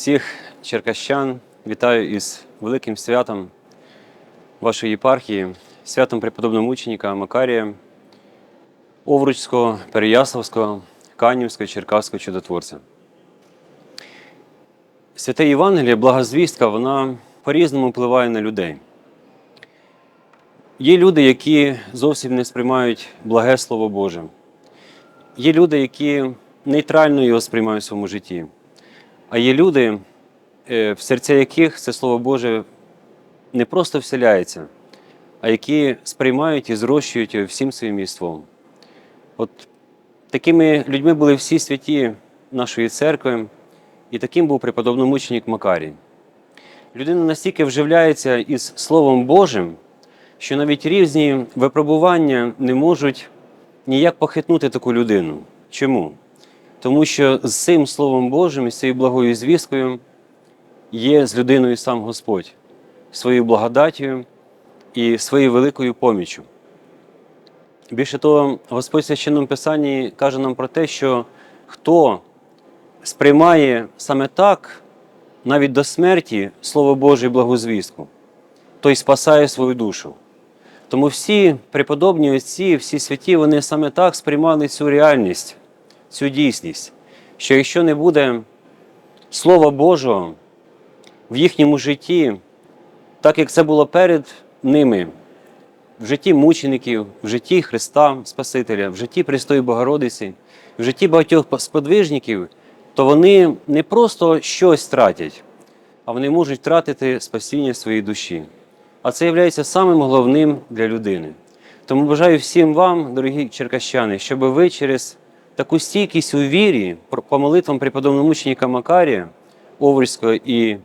Всіх черкащан вітаю із великим святом вашої єпархії, святом преподобного мученика Макарія, Овруцького, Переяславського, Канівського, Черкаського чудотворця. Святе Євангеліє, благозвістка, вона по-різному впливає на людей. Є люди, які зовсім не сприймають благе Слово Боже. Є люди, які нейтрально його сприймають в своєму житті. А є люди, е, в серця яких це Слово Боже не просто вселяється, а які сприймають і зрощують його всім своїм єством. От такими людьми були всі святі нашої церкви, і таким був преподобномученик Макарій. Людина настільки вживляється із Словом Божим, що навіть різні випробування не можуть ніяк похитнути таку людину. Чому? Тому що з цим Словом Божим і з цією благою звісткою є з людиною сам Господь своєю благодаттю і своєю великою поміччю. Більше того, Господь в священному Писанні каже нам про те, що хто сприймає саме так, навіть до смерті, Слово Боже і благозвістку, той спасає свою душу. Тому всі преподобні отці, всі святі, вони саме так сприймали цю реальність, цю дійсність, що якщо не буде Слова Божого в їхньому житті, так як це було перед ними, в житті мучеників, в житті Христа Спасителя, в житті Престої Богородиці, в житті багатьох сподвижників, то вони не просто щось тратять, а вони можуть втратити спасіння своєї душі. А це є самим головним для людини. Тому бажаю всім вам, дорогі черкащани, щоб ви через таку стійкість у вірі по молитвам преподобного мученика Макарія, Овруцького і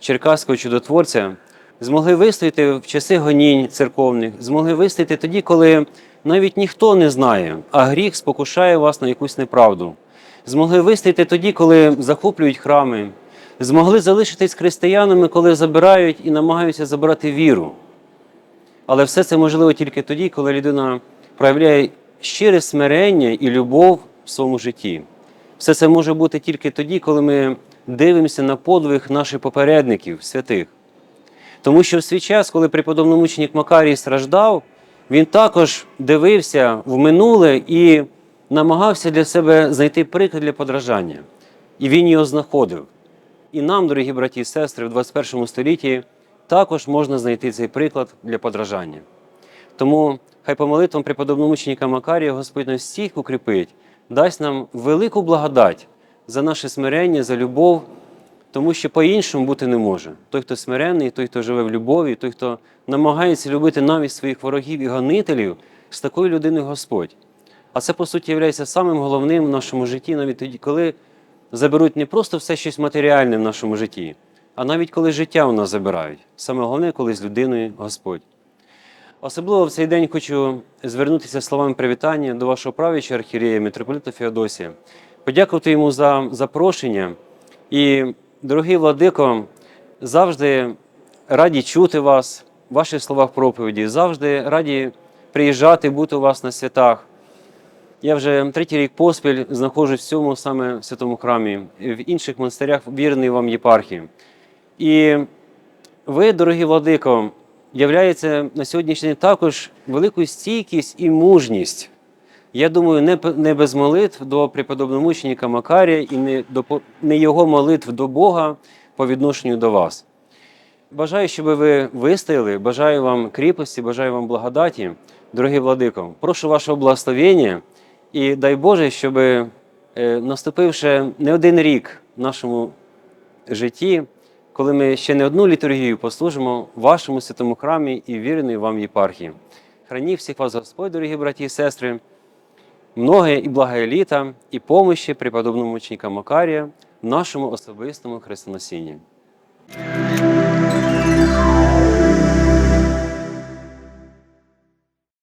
Черкаського чудотворця, змогли вистояти в часи гонінь церковних, змогли вистояти тоді, коли навіть ніхто не знає, а гріх спокушає вас на якусь неправду. Змогли вистояти тоді, коли захоплюють храми, змогли залишитись християнами, коли забирають і намагаються забрати віру. Але все це можливо тільки тоді, коли людина проявляє щире смирення і любов в своєму житті. Все це може бути тільки тоді, коли ми дивимося на подвиг наших попередників, святих. Тому що в свій час, коли преподобний мученик Макарій страждав, він також дивився в минуле і намагався для себе знайти приклад для подражання. І він його знаходив. І нам, дорогі браті і сестри, в 21 столітті також можна знайти цей приклад для подражання. Тому хай по молитвам преподобного мученика Макарія Господь нас всіх укріпить, дасть нам велику благодать за наше смирення, за любов, тому що по-іншому бути не може. Той, хто смиренний, той, хто живе в любові, той, хто намагається любити навіть своїх ворогів і гонителів, з такою людиною Господь. А це, по суті, є самим головним в нашому житті, навіть тоді, коли заберуть не просто все щось матеріальне в нашому житті, а навіть коли життя у нас забирають. Саме головне, коли з людиною Господь. Особливо в цей день хочу звернутися словами привітання до вашого правіча архієрея митрополита Феодосія, подякувати йому за запрошення. І, дорогий владико, завжди раді чути вас, в ваших словах проповіді, завжди раді приїжджати, бути у вас на святах. Я вже третій рік поспіль знаходжусь в цьому саме святому храмі, в інших монастирях вірний вам єпархії. І ви, дорогі владико, являється на сьогоднішній день також великою стійкість і мужність. Я думаю, не, не без молитв до преподобного мученика Макарія і не, до, не його молитв до Бога по відношенню до вас. Бажаю, щоб ви вистояли, бажаю вам кріпості, бажаю вам благодаті, дорогі владико. Прошу вашого благословення і дай Боже, щоб е, наступивши не один рік в нашому житті, коли ми ще не одну літургію послужимо в вашому святому храмі і вірений вам єпархії. Храні всіх вас Господь, дорогі браті і сестри, многое і благое літа, і помощі преподобному мученика Макарія в нашому особистому хрестоносінні.